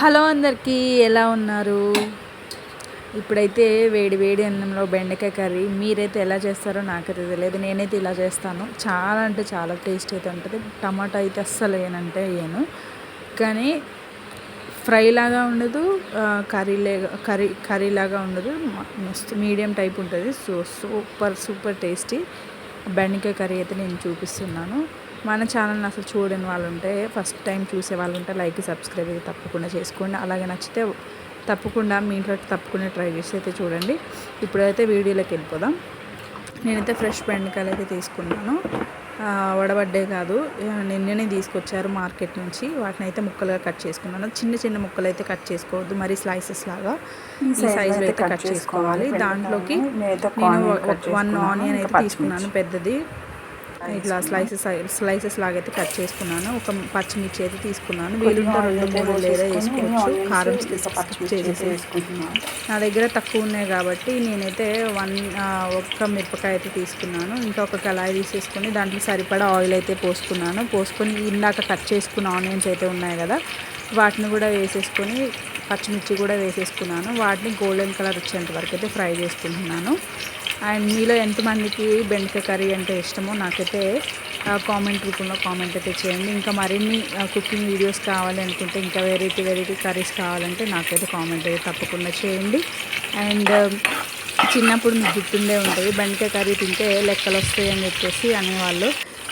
Hello అందరికీ ఎలా ఉన్నారు? ఇప్పుడైతే వేడి వేడి అన్నంలో బెండకాయ కర్రీ. మీరైతే ఎలా చేస్తారో నాకైతే తెలియదు. నేనైతే ఇలా చేస్తాను. చాలా అంటే చాలా టేస్ట్ అయితే ఉంటుంది. టమాటా అయితే అస్సలు వేయనంటే వేయను కానీ ఫ్రై లాగా ఉండదు కర్రీ లేగా కర్రీ కర్రీ లాగా ఉండదు. మస్తు మీడియం టైప్ ఉంటుంది. సో సూపర్ సూపర్ టేస్టీ బెండకాయ కర్రీ అయితే నేను చూపిస్తున్నాను. మన ఛానల్ని అసలు చూడని వాళ్ళు ఉంటే ఫస్ట్ టైం చూసే వాళ్ళు ఉంటే లైక్ సబ్స్క్రైబ్ అయితే తప్పకుండా చేసుకోండి. అలాగే నచ్చితే తప్పకుండా మీ ఇంట్లో తప్పకుండా ట్రై చేసి అయితే చూడండి. ఇప్పుడైతే వీడియోలోకి వెళ్ళిపోదాం. నేనైతే ఫ్రెష్ బెండకాయలు అయితే తీసుకున్నాను. వడబడ్డే కాదు నిన్ననే తీసుకొచ్చారు మార్కెట్ నుంచి. వాటిని అయితే ముక్కలుగా కట్ చేసుకున్నాను. చిన్న చిన్న ముక్కలు అయితే కట్ చేసుకోవద్దు మరి స్లైసెస్ లాగా. ఈ సైజులో అయితే కట్ చేసుకోవాలి. దాంట్లోకి నేను వన్ ఆనియన్ అయితే తీసుకున్నాను పెద్దది. ఇట్లా స్లైసెస్ స్లైసెస్ లాగా. అయితే కట్ చేసుకున్నాను. ఒక పచ్చిమిర్చి అయితే తీసుకున్నాను. వీలుంటే రెండు మూడు లేదా వేసుకోవచ్చు. కారం చేసేసి నా దగ్గర తక్కువ ఉన్నాయి కాబట్టి నేనైతే వన్ ఒక్క మిరపకాయ అయితే తీసుకున్నాను. ఇంకా ఒక కళాయి తీసేసుకొని దాంట్లో సరిపడా ఆయిల్ అయితే పోసుకున్నాను. పోసుకొని ఇందాక కట్ చేసుకున్న ఆనియన్స్ అయితే ఉన్నాయి కదా వాటిని కూడా వేసేసుకొని పచ్చిమిర్చి కూడా వేసేసుకున్నాను. వాటిని గోల్డెన్ కలర్ వచ్చేంత వరకు అయితే ఫ్రై చేసుకుంటున్నాను. అండ్ మీలో ఎంతమందికి బెండకాయ కర్రీ అంటే ఇష్టమో నాకైతే కామెంట్ రూపంలో కామెంట్ అయితే చేయండి. ఇంకా మరిన్ని కుకింగ్ వీడియోస్ కావాలి అనుకుంటే ఇంకా వెరైటీ వెరైటీ కర్రీస్ కావాలంటే నాకైతే కామెంట్ అయితే తప్పకుండా చేయండి. అండ్ చిన్నప్పుడు మీకు గుర్తుండే ఉంటుంది బెండకాయ కర్రీ తింటే లెక్కలు వస్తాయి అని చెప్పేసి అనేవాళ్ళు.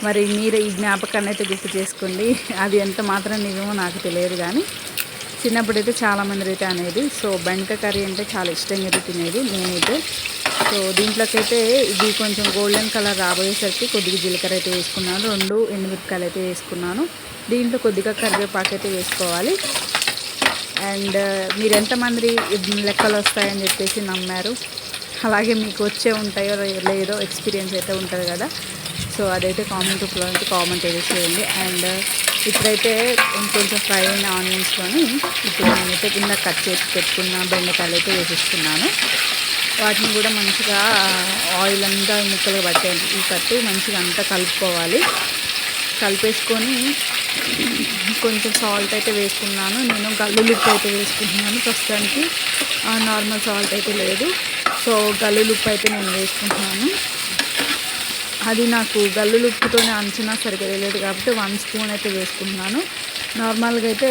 మరి మీరు ఈ జ్ఞాపకాన్ని అయితే గుర్తు చేసుకోండి. అది ఎంత మాత్రం నిజమో నాకు తెలియదు కానీ చిన్నప్పుడు అయితే చాలామంది అయితే అనేది సో బెండకాయ కర్రీ అంటే చాలా ఇష్టంగా అయితే తినేది నేనైతే. సో దీంట్లోకైతే ఇది కొంచెం గోల్డెన్ కలర్ రాబోయేసరికి కొద్దిగా జీలకర్ర అయితే వేసుకున్నాను. రెండు ఎండుమిరపకాయలు అయితే వేసుకున్నాను. దీంట్లో కొద్దిగా కరివేపాకు అయితే వేసుకోవాలి. అండ్ మీరు ఎంతమంది లెక్కలు వస్తాయని చెప్పేసి నమ్మారు. అలాగే మీకు వచ్చే ఉంటాయో లేదో ఎక్స్పీరియన్స్ అయితే ఉంటుంది కదా. సో అదైతే కామెంట్ రూపంలో అయితే కామెంట్ అయితే చేయండి. అండ్ ఇప్పుడైతే ఇంకొంచెం ఫ్రై అయిన ఆనియన్స్లోని ఇప్పుడు నేనైతే కింద కట్ చేసి పెట్టుకున్న బెండకాయలు అయితే వేసిస్తున్నాను. వాటిని కూడా మంచిగా ఆయిల్ అంతా ముక్కలు పట్టే ఈ కట్టి మంచిగా అంతా కలుపుకోవాలి. కలిపేసుకొని కొంచెం సాల్ట్ అయితే వేసుకున్నాను. నేను గల్లులుప్పు అయితే వేసుకుంటున్నాను. ప్రస్తుతానికి నార్మల్ సాల్ట్ అయితే లేదు. సో గల్లులుప్పు అయితే నేను వేసుకుంటున్నాను. అది నాకు గల్లులుప్పుతోనే అంచనా సరిగ్గా తెలియదు కాబట్టి వన్ స్పూన్ అయితే వేసుకుంటున్నాను. నార్మల్గా అయితే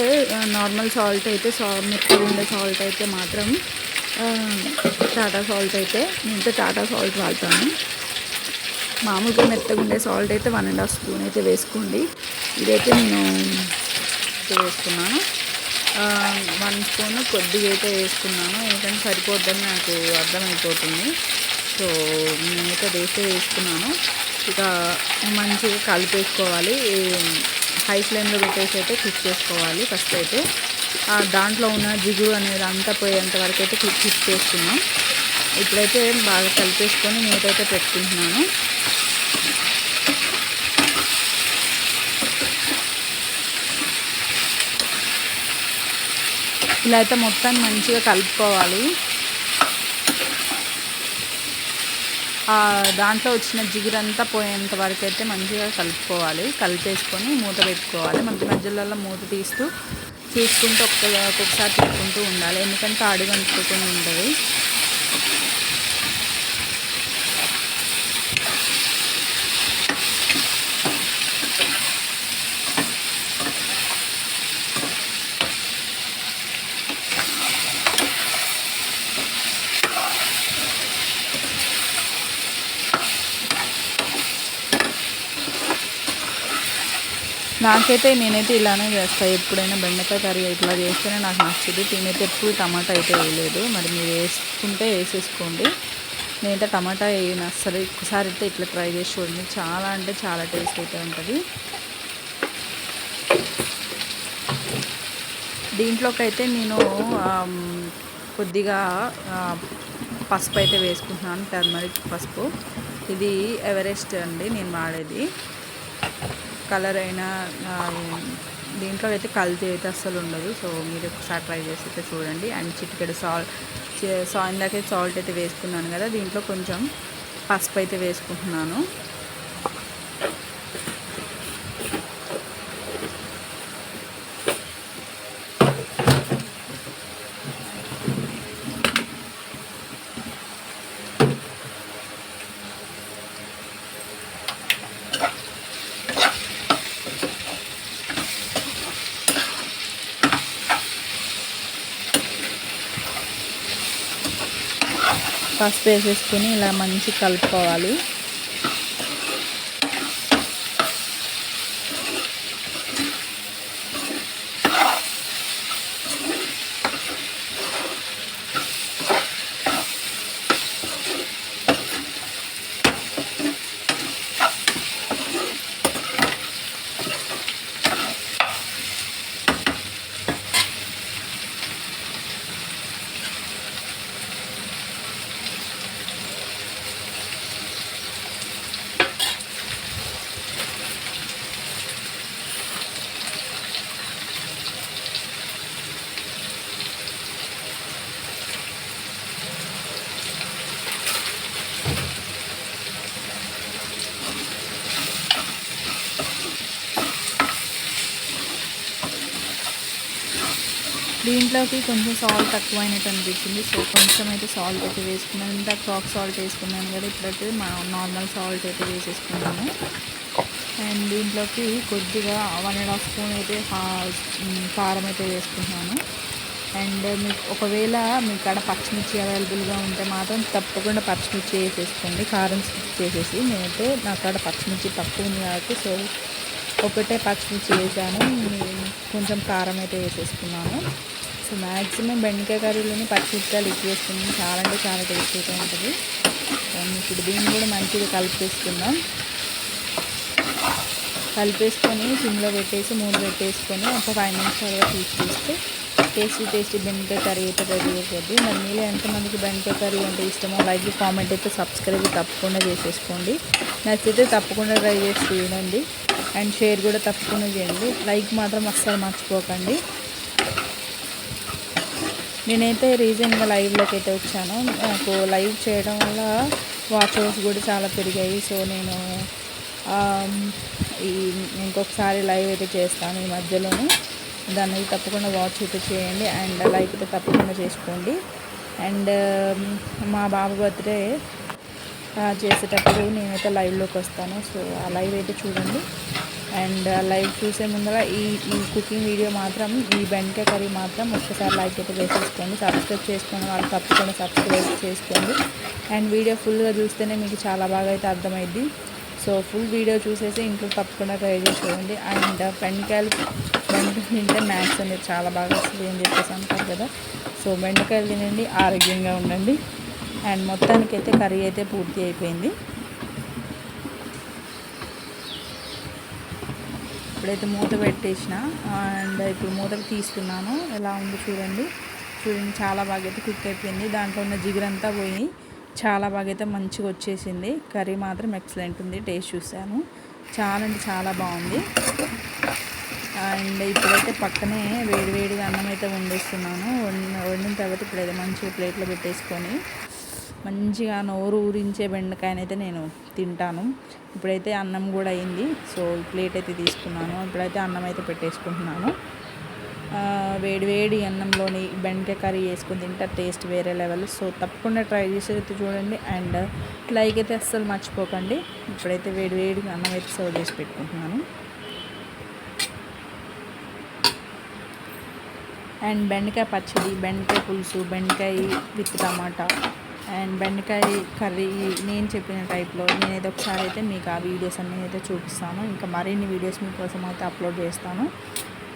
నార్మల్ సాల్ట్ అయితే సా మెత్తగా ఉండే సాల్ట్ అయితే మాత్రం టాటా సాల్ట్ అయితే నేనైతే టాటా సాల్ట్ వాడతాను. మామూలుగా మెత్తగా ఉండే సాల్ట్ అయితే వన్ అండ్ హాఫ్ స్పూన్ అయితే వేసుకోండి. ఇదైతే నేను వేసుకున్నాను. వన్ స్పూన్ కొద్దిగా అయితే వేసుకున్నాను. ఎందుకంటే సరిపోద్దని నాకు అర్థమైపోతుంది. సో నేనైతే వేస్తే వేసుకున్నాను. ఇక మంచిగా కలిపేసుకోవాలి. హై ఫ్లేమ్లో పెట్టేసి అయితే కుక్ చేసుకోవాలి ఫస్ట్ అయితే. దాంట్లో ఉన్న జిగురు అనేది అంతా పోయేంత వరకు అయితే కుక్ చేసుకున్నాం. ఇప్పుడైతే బాగా కలిపేసుకొని మూత అయితే పెట్టుకుంటున్నాను. ఇలా అయితే మొత్తాన్ని మంచిగా కలుపుకోవాలి. దాంట్లో వచ్చిన జిగురంతా పోయేంత వరకు అయితే మంచిగా కలుపుకోవాలి. కలిపేసుకొని మూత పెట్టుకోవాలి. మధ్య మధ్యలో మూత తీస్తూ తీసుకుంటూ ఒక్క ఒక్కొక్కసారి తీసుకుంటూ ఉండాలి. ఎందుకంటే అడుగు అంటుకొని ఉంటుంది నాకైతే నేనైతే ఇలానే చేస్తాను ఎప్పుడైనా బెండకాయ కర్రీ ఇట్లా చేస్తేనే నాకు నచ్చుది నేనైతే ఎప్పుడు టమాటా అయితే వేయలేదు. మరి మీరు వేసుకుంటే వేసేసుకోండి. నేనైతే టమాటా వేయను అసలు ఒకసారి అయితే ఇట్లా ట్రై చేసి చూడండి. చాలా అంటే చాలా టేస్ట్ అయితే ఉంటుంది. దీంట్లోకైతే నేను కొద్దిగా పసుపు అయితే వేసుకుంటున్నాను. టర్మరిక్ పసుపు. ఇది ఎవరెస్ట్ అండి. నేను వాడేది. కలర్ అయినా దీంట్లో అయితే కల్తీ అయితే అస్సలు ఉండదు. సో మీరు ఒకసారి ట్రై చేసి అయితే చూడండి. అండ్ చిటికెడు సాల్ట్ సా ఇందాకే సాల్ట్ అయితే వేసుకున్నాను కదా దీంట్లో కొంచెం పసుపు అయితే వేసుకుంటున్నాను. పసుపు వేసేసుకొని ఇలా మంచి కలుపుకోవాలి. దీంట్లోకి కొంచెం సాల్ట్ తక్కువ అయినట్టు అనిపించింది. సో కొంచెం అయితే సాల్ట్ అయితే వేసుకున్నాను. ఇంత క్రాక్ సాల్ట్ వేసుకున్నాను కదా ఇప్పుడైతే మా నార్మల్ సాల్ట్ అయితే వేసేసుకున్నాను అండ్ దీంట్లోకి కొద్దిగా వన్ అండ్ హాఫ్ స్పూన్ అయితే కారం అయితే వేసుకుంటున్నాను. అండ్ మీకు ఒకవేళ మీ కాడ పచ్చిమిర్చి అవైలబుల్గా ఉంటే మాత్రం తప్పకుండా పచ్చిమిర్చి వేసేసుకోండి. కారం స్కిప్ చేసేసి నేనైతే నా కాడ పచ్చిమిర్చి తక్కువ ఉంది కాబట్టి సో ఒకటే పచ్చిమిర్చి వేసాను. కొంచెం కారం అయితే వేసేసుకున్నాను. సో మ్యాక్సిమం బెండకాయ కర్రీలోనే పచ్చిమిరపకాయలు ఇచ్చేస్తుంది చాలా అంటే చాలా టేస్ట్ ఉంటుంది. ఇప్పుడు దీన్ని కూడా మంచిగా కలిపేసుకుందాం. కలిపేసుకొని సిమ్లో పెట్టేసి మూడు పెట్టేసుకొని ఒక ఫైవ్ మినిట్స్ తర్వాత తీసి చూస్తే టేస్టీ టేస్టీ బెండకాయ కర్రీ అయితే రెడీ అయిపోద్ది. మరి మీలో ఎంతమందికి బెండకాయ కర్రీ అంటే ఇష్టమో లైక్ కామెంట్ అయితే సబ్స్క్రైబ్ తప్పకుండా చేసేసుకోండి. నచ్చితే తప్పకుండా ట్రై చేసి చూడండి. అండ్ షేర్ కూడా తప్పకుండా చేయండి. లైక్ మాత్రం అస్సలు మర్చిపోకండి. నేనైతే రీసెంట్గా లైవ్లోకి అయితే వచ్చాను. నాకు లైవ్ చేయడం వల్ల వాచ్ కూడా చాలా పెరిగాయి. సో నేను ఈ ఇంకొకసారి లైవ్ అయితే చేస్తాను ఈ మధ్యలోనే. దాన్ని తప్పకుండా వాచ్ అయితే చేయండి అండ్ లైక్ అయితే తప్పకుండా చేసుకోండి. అండ్ మా బాబు బర్త్డే చేసేటప్పుడు నేనైతే లైవ్లోకి వస్తాను. సో ఆ లైవ్ అయితే చూడండి. అండ్ లైవ్ చూసే ముందర ఈ ఈ కుకింగ్ వీడియో మాత్రం ఈ బెండకాయ కర్రీ మాత్రం ఒక్కసారి లైక్ అయితే వేసేసుకోండి సబ్స్క్రైబ్ చేసుకుని వాళ్ళు తప్పకుండా సబ్స్క్రైబ్ చేసుకోండి. అండ్ వీడియో ఫుల్గా చూస్తేనే మీకు చాలా బాగా అయితే అర్థమైద్ది. సో ఫుల్ వీడియో చూసేసి ఇంట్లో తప్పకుండా ట్రై చేసుకోండి అండ్ బెండకాయలు బెండకాయలు తింటే మ్యాథ్స్ అనేది చాలా బాగా వస్తుంది అని చెప్పేసి అంటారు కదా. సో బెండకాయలు తినండి ఆరోగ్యంగా ఉండండి. అండ్ మొత్తానికైతే కర్రీ అయితే పూర్తి అయిపోయింది. ఇప్పుడైతే మూత పెట్టేసిన. అండ్ ఇప్పుడు మూతకు తీస్తున్నాను. ఎలా ఉంది చూడండి. చూడండి చాలా బాగా అయితే కుక్ అయిపోయింది. దాంట్లో ఉన్న జిగురంతా పోయి చాలా బాగా అయితే మంచిగా వచ్చేసింది. కర్రీ మాత్రం ఎక్సలెంట్ ఉంది. టేస్ట్ చూశాను. చాలా అంటే చాలా బాగుంది. అండ్ ఇప్పుడైతే పక్కనే వేడి వేడిగా అన్నం అయితే వండేస్తున్నాను. వండిన తర్వాత ఇప్పుడైతే మంచిగా ప్లేట్లో పెట్టేసుకొని మంచిగా నోరు ఊరించే బెండకాయనైతే నేను తింటాను. ఇప్పుడైతే అన్నం కూడా అయింది. సో ప్లేట్ అయితే తీసుకున్నాను. ఇప్పుడైతే అన్నం అయితే పెట్టేసుకుంటున్నాను. వేడి వేడి అన్నంలోని బెండకాయ కర్రీ వేసుకుని తింటే టేస్ట్ వేరే లెవెల్. సో తప్పకుండా ట్రై చేసి అయితే చూడండి. అండ్ లైక్ అయితే అస్సలు మర్చిపోకండి. ఇప్పుడైతే వేడి వేడిగా అన్నం అయితే సర్వ్ చేసి పెట్టుకుంటున్నాను. అండ్ బెండకాయ పచ్చడి బెండకాయ పులుసు బెండకాయ విత్ టమాటా. అండ్ బెండకాయ కర్రీ నేను చెప్పిన టైప్లో నేనైతే ఒకసారి అయితే మీకు ఆ వీడియోస్ అన్నీ అయితే చూపిస్తాను. ఇంకా మరిన్ని వీడియోస్ మీకోసం అయితే అప్లోడ్ చేస్తాను.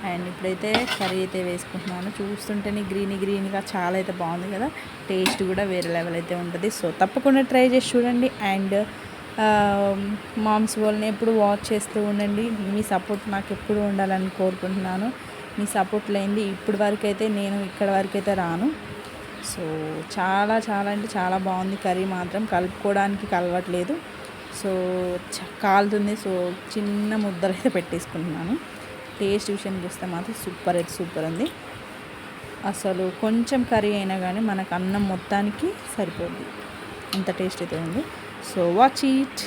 అండ్ ఇప్పుడైతే కర్రీ అయితే వేసుకుంటున్నాను. చూస్తుంటేనే గ్రీన్ గ్రీన్గా చాలా అయితే బాగుంది కదా. టేస్ట్ కూడా వేరే లెవెల్ అయితే ఉంటుంది. సో తప్పకుండా ట్రై చేసి చూడండి. అండ్ మామ్స్ వాళ్ళని ఎప్పుడు వాచ్ చేస్తూ ఉండండి. మీ సపోర్ట్ నాకు ఎప్పుడు ఉండాలని కోరుకుంటున్నాను. మీ సపోర్ట్ లేనిది ఇప్పటి వరకు అయితే నేను ఇక్కడ వరకు అయితే రాను. సో చాలా చాలా అంటే చాలా బాగుంది. కర్రీ మాత్రం కలుపుకోవడానికి కలవట్లేదు. సో కాలుతుంది. సో చిన్న ముద్దలు అయితే పెట్టేసుకుంటున్నాను. టేస్ట్ విషయానికి వస్తే మాత్రం సూపర్ అయితే సూపర్ ఉంది. అసలు కొంచెం కర్రీ అయినా కానీ మనకు అన్నం మొత్తానికి సరిపోద్ది. అంత టేస్ట్ అయితే ఉంది. So watch eat